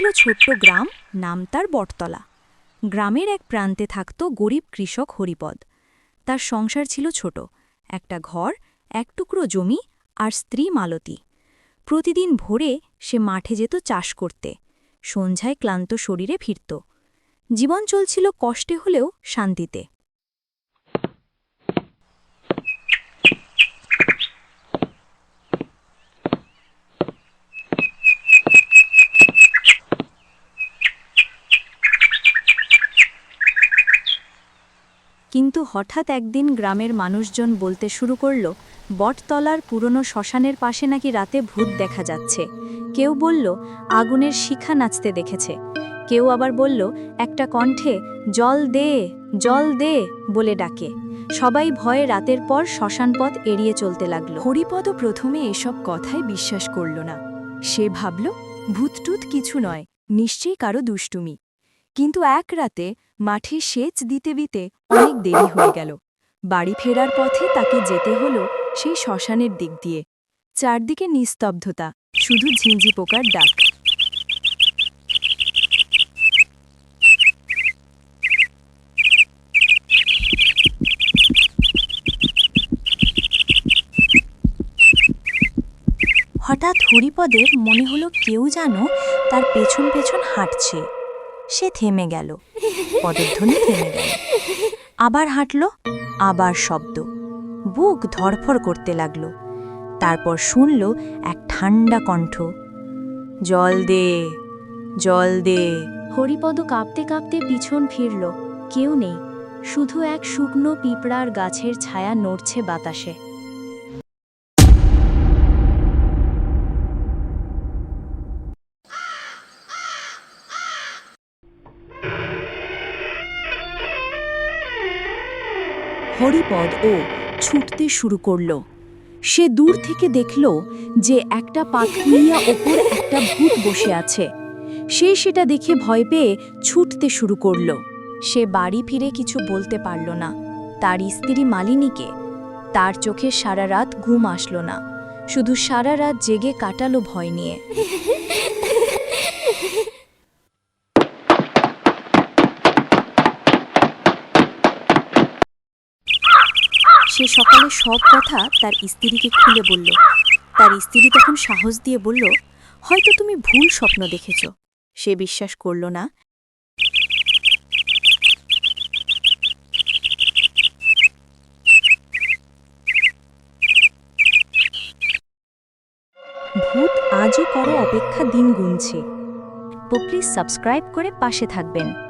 ছিল ছোট্ট গ্রাম, নাম তার বটতলা। গ্রামের এক প্রান্তে থাকত গরিব কৃষক হরিপদ। তার সংসার ছিল ছোট, একটা ঘর, এক টুকরো জমি আর স্ত্রী মালতী। প্রতিদিন ভোরে সে মাঠে যেত চাষ করতে, সন্ধ্যায় ক্লান্ত শরীরে ফিরত। জীবন চলছিল কষ্টে হলেও শান্তিতে। কিন্তু হঠাৎ একদিন গ্রামের মানুষজন বলতে শুরু করল, বটতলার পুরনো শ্মশানের পাশে নাকি রাতে ভূত দেখা যাচ্ছে। কেউ বলল, আগুনের শিখা নাচতে দেখেছে। কেউ আবার বলল, একটা কণ্ঠে, জল দে জল দে বলে ডাকে। সবাই ভয়ে রাতের পর শ্মশান পথ এড়িয়ে চলতে লাগল। হরিপদ প্রথমে এসব কথায় বিশ্বাস করল না। সে ভাবল, ভূতটুত কিছু নয়, নিশ্চয়ই কারও দুষ্টুমি। কিন্তু এক রাতে মাঠে সেচ দিতে দিতে অনেক দেরি হয়ে গেল। বাড়ি ফেরার পথে তাকে যেতে হলো সেই শ্মশানের দিক দিয়ে। চারদিকে নিস্তব্ধতা, শুধু ঝিঁঝি পোকার ডাক। হঠাৎ হরিপদের মনে হলো কেউ যেন তার পেছন পেছন হাঁটছে। সে থেমে গেল। পদধ্বনি থেমে গেল। আবার হাঁটল, আবার শব্দ। বুক ধরফর করতে লাগল। তারপর শুনল এক ঠান্ডা কণ্ঠ, জল দে জল দে। হরিপদ কাঁপতে কাঁপতে পিছন ফিরল। কেউ নেই, শুধু এক শুকনো পিঁপড়ার গাছের ছায়া নড়ছে বাতাসে। হরিপদ ও ছুটতে শুরু করল। সে দূর থেকে দেখল যে একটা পাথুরিয়া ওপর একটা ভূত বসে আছে। সে সেটা দেখে ভয় পেয়ে ছুটতে শুরু করল। সে বাড়ি ফিরে কিছু বলতে পারল না। তার স্ত্রী মালিনীকে। তার চোখে সারা রাত ঘুম আসলো না। শুধু সারা রাত জেগে কাটালো ভয় নিয়ে। সে সকালে সব কথা তার স্ত্রীকে খুলে বলল। তার স্ত্রী তখন সাহস দিয়ে বলল, হয়তো তুমি ভুল স্বপ্ন দেখেছ। সে বিশ্বাস করল না। ভূত আজও করো অপেক্ষা দিন গুনছে। প্লিজ সাবস্ক্রাইব করে পাশে থাকবেন।